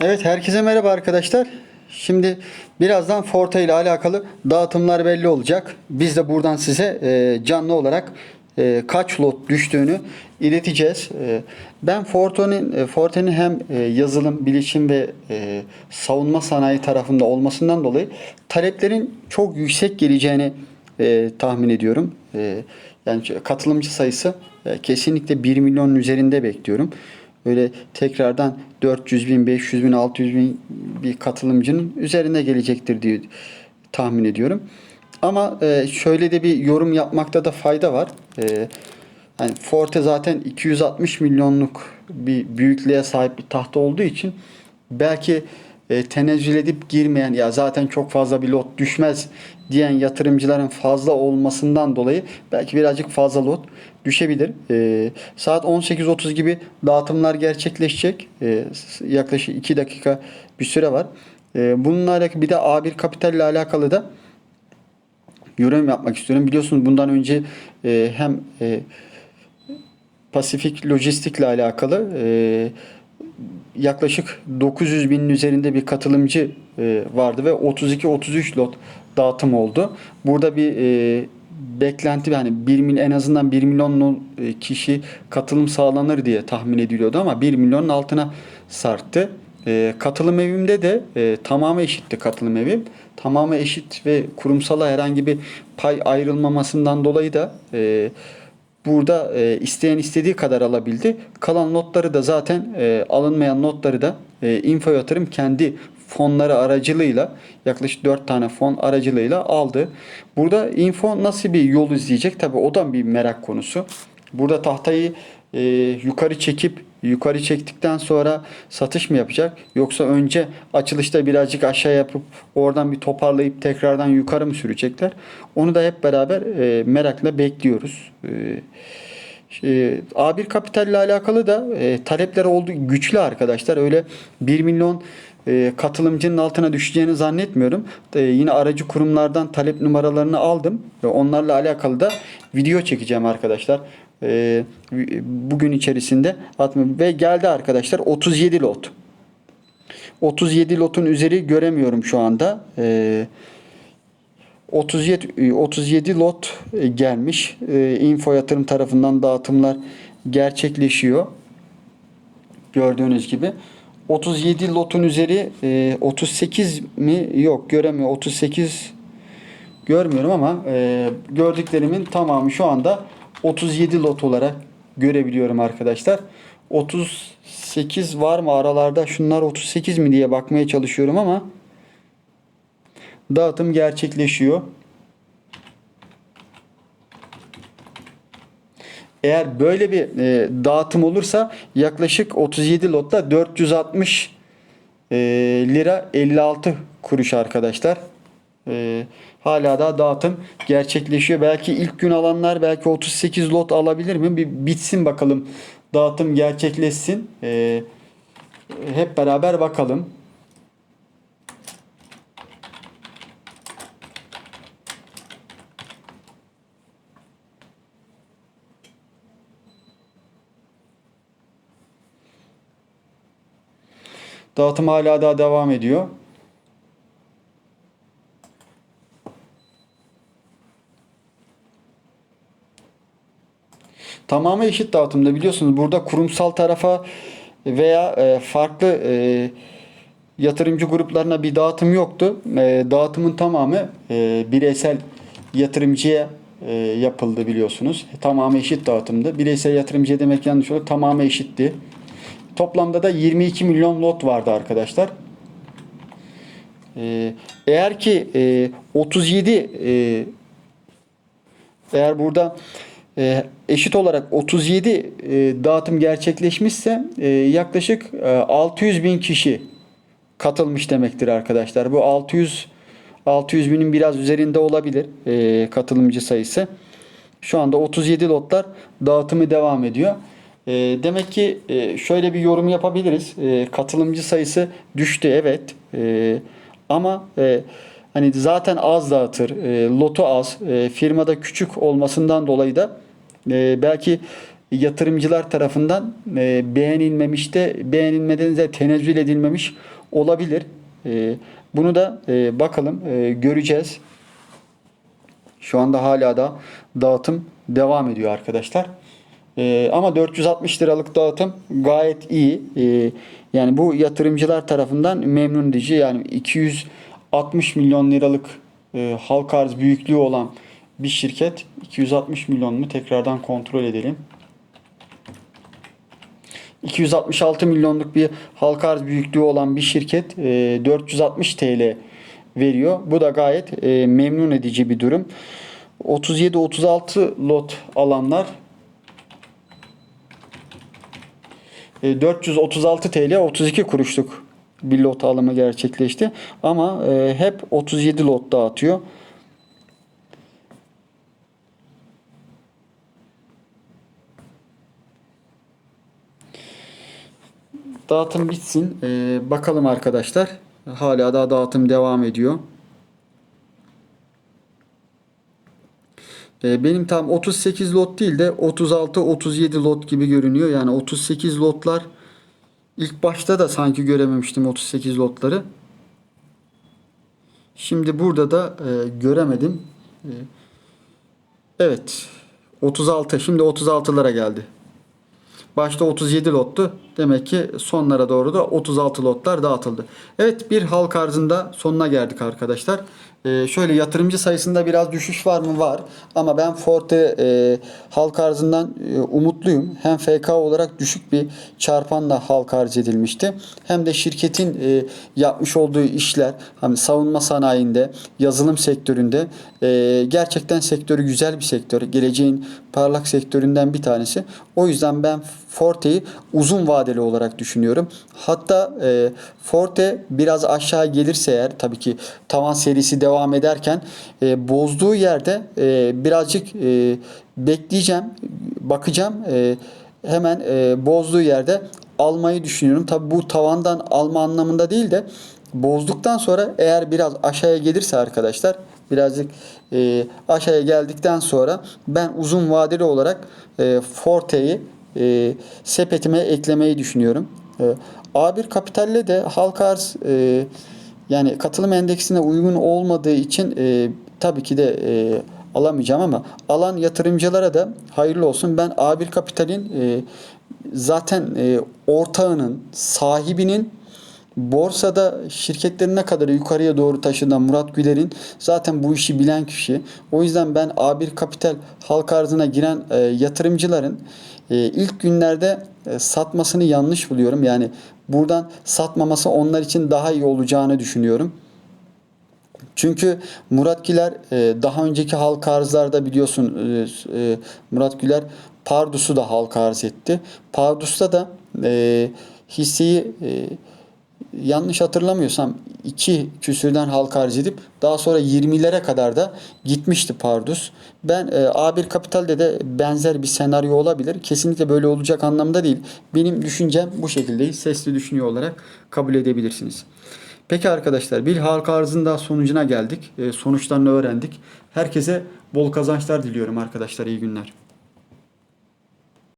Evet herkese merhaba arkadaşlar. Şimdi birazdan Forte ile alakalı dağıtımlar belli olacak. Biz de buradan size e, canlı olarak e, kaç lot düştüğünü ileteceğiz. E, ben Forte'nin e, Forte'nin hem yazılım, bilişim ve savunma sanayi tarafında olmasından dolayı taleplerin çok yüksek geleceğini tahmin ediyorum. Yani katılımcı sayısı kesinlikle 1 milyonun üzerinde bekliyorum. Öyle tekrardan 400 bin, 500 bin, 600 bin bir katılımcının üzerine gelecektir diye tahmin ediyorum. Ama e, şöyle de bir yorum yapmakta da fayda var. E, hani Forte zaten 260 milyonluk bir büyüklüğe sahip bir tahta olduğu için belki e, tenezzül edip girmeyen ya zaten çok fazla bir lot düşmez diyen yatırımcıların fazla olmasından dolayı belki birazcık fazla lot düşebilir. E, saat 18.30 gibi dağıtımlar gerçekleşecek. E, yaklaşık 2 dakika bir süre var. E, bununla alakalı bir de A1 Kapital ile alakalı da yorum yapmak istiyorum. Biliyorsunuz bundan önce e, hem e, Pasifik Lojistik ile alakalı e, yaklaşık 900 binin üzerinde bir katılımcı e, vardı ve 32-33 lot dağıtım oldu. Burada bir e, beklenti yani 1 milyon en azından 1 milyon e, kişi katılım sağlanır diye tahmin ediliyordu ama 1 milyonun altına sarktı. E, katılım evimde de e, tamamı eşitti katılım evim. Tamamı eşit ve kurumsala herhangi bir pay ayrılmamasından dolayı da burada e, isteyen istediği kadar alabildi. Kalan notları da zaten e, alınmayan notları da e, info yatırım kendi fonları aracılığıyla yaklaşık 4 tane fon aracılığıyla aldı. Burada info nasıl bir yol izleyecek? Tabi o da bir merak konusu. Burada tahtayı e, yukarı çekip yukarı çektikten sonra satış mı yapacak? Yoksa önce açılışta birazcık aşağı yapıp oradan bir toparlayıp tekrardan yukarı mı sürecekler? Onu da hep beraber e, merakla bekliyoruz. E, e, A1 Kapital ile alakalı da e, talepler oldu güçlü arkadaşlar. Öyle 1 milyon e, katılımcının altına düşeceğini zannetmiyorum. E, yine aracı kurumlardan talep numaralarını aldım. ve onlarla alakalı da video çekeceğim arkadaşlar. E, bugün içerisinde ve geldi arkadaşlar 37 lot. 37 lotun üzeri göremiyorum şu anda. E, 37 37 lot e, gelmiş. E, Info yatırım tarafından dağıtımlar gerçekleşiyor. Gördüğünüz gibi. 37 lotun üzeri e, 38 mi? Yok göremiyor. 38 görmüyorum ama e, gördüklerimin tamamı şu anda 37 lot olarak görebiliyorum arkadaşlar. 38 var mı aralarda? Şunlar 38 mi diye bakmaya çalışıyorum ama dağıtım gerçekleşiyor. Eğer böyle bir e, dağıtım olursa yaklaşık 37 lotta 460 e, lira 56 kuruş arkadaşlar. E, hala da dağıtım gerçekleşiyor. Belki ilk gün alanlar belki 38 lot alabilir mi? Bir bitsin bakalım. Dağıtım gerçekleşsin. E, hep beraber bakalım. Dağıtım hala daha devam ediyor. Tamamı eşit dağıtımda biliyorsunuz. Burada kurumsal tarafa veya e, farklı e, yatırımcı gruplarına bir dağıtım yoktu. E, dağıtımın tamamı bireysel yatırımcıya yapıldı biliyorsunuz. Tamamı eşit dağıtımdı. Bireysel yatırımcıya demek yanlış olur. Tamamı eşitti. Toplamda da 22 milyon lot vardı arkadaşlar. Eğer ki e, 37 e, eğer burada eşit olarak 37 e, dağıtım gerçekleşmişse e, yaklaşık e, 600 bin kişi katılmış demektir arkadaşlar. Bu 600 600 binin biraz üzerinde olabilir e, katılımcı sayısı. Şu anda 37 lotlar dağıtımı devam ediyor. E, demek ki e, şöyle bir yorum yapabiliriz. E, katılımcı sayısı düştü evet. E, ama e, hani zaten az dağıtır. E, lotu az. E, firmada küçük olmasından dolayı da e, belki yatırımcılar tarafından e, beğenilmemiş de beğenilmeden de tenezzül edilmemiş olabilir. E, bunu da e, bakalım e, göreceğiz. Şu anda hala da dağıtım devam ediyor arkadaşlar. Ee, ama 460 liralık dağıtım gayet iyi. Ee, yani bu yatırımcılar tarafından memnun edici. Yani 260 milyon liralık e, halk arz büyüklüğü olan bir şirket 260 milyon mu tekrardan kontrol edelim. 266 milyonluk bir halka arz büyüklüğü olan bir şirket e, 460 TL veriyor. Bu da gayet e, memnun edici bir durum. 37-36 lot alanlar e, 436 TL 32 kuruşluk bir lot alımı gerçekleşti. Ama e, hep 37 lot dağıtıyor. Dağıtım bitsin. E, bakalım arkadaşlar. Hala daha dağıtım devam ediyor. E, benim tam 38 lot değil de 36-37 lot gibi görünüyor. Yani 38 lotlar ilk başta da sanki görememiştim 38 lotları. Şimdi burada da e, göremedim. E, evet. 36. Şimdi 36'lara geldi. Başta 37 lottu. Demek ki sonlara doğru da 36 lotlar dağıtıldı. Evet bir halk arzında sonuna geldik arkadaşlar. Ee, şöyle yatırımcı sayısında biraz düşüş var mı? Var. Ama ben Forte e, halk arzından e, umutluyum. Hem FK olarak düşük bir çarpanla halk arz edilmişti. Hem de şirketin e, yapmış olduğu işler hani savunma sanayinde, yazılım sektöründe e, gerçekten sektörü güzel bir sektör. Geleceğin parlak sektöründen bir tanesi. O yüzden ben Forte'yi uzun vadeli olarak düşünüyorum. Hatta e, Forte biraz aşağı gelirse eğer tabii ki tavan serisi devam ederken e, bozduğu yerde e, birazcık e, bekleyeceğim, bakacağım. E, hemen e, bozduğu yerde almayı düşünüyorum. Tabii bu tavandan alma anlamında değil de bozduktan sonra eğer biraz aşağıya gelirse arkadaşlar birazcık e, aşağıya geldikten sonra ben uzun vadeli olarak e, Forte'yi e, sepetime eklemeyi düşünüyorum. E, A1 Kapital'le de halka arz e, yani katılım endeksine uygun olmadığı için e, tabii ki de e, alamayacağım ama alan yatırımcılara da hayırlı olsun. Ben A1 Kapital'in e, zaten e, ortağının, sahibinin borsada şirketlerin ne kadar yukarıya doğru taşıdan Murat Güler'in zaten bu işi bilen kişi. O yüzden ben A1 Kapital halk arzına giren e, yatırımcıların e, ilk günlerde e, satmasını yanlış buluyorum. Yani buradan satmaması onlar için daha iyi olacağını düşünüyorum. Çünkü Murat Güler e, daha önceki halka arzlarda biliyorsun e, e, Murat Güler Pardus'u da halka arz etti. Pardus'ta da hisseyi yanlış hatırlamıyorsam 2 küsürden halka arz edip daha sonra 20'lere kadar da gitmişti Pardus. Ben e, A1 Kapital'de de benzer bir senaryo olabilir. Kesinlikle böyle olacak anlamda değil. Benim düşüncem bu şekilde sesli düşünüyor olarak kabul edebilirsiniz. Peki arkadaşlar bir halka arzın daha sonucuna geldik. E, sonuçlarını öğrendik. Herkese bol kazançlar diliyorum arkadaşlar. İyi günler.